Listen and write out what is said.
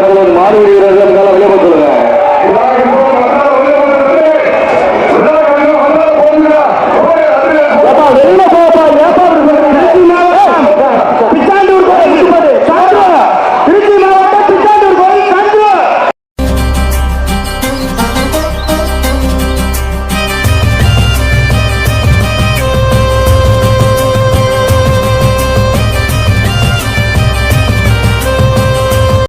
நேரத்தில் மாடு வீரர்கள் இருந்தாலும்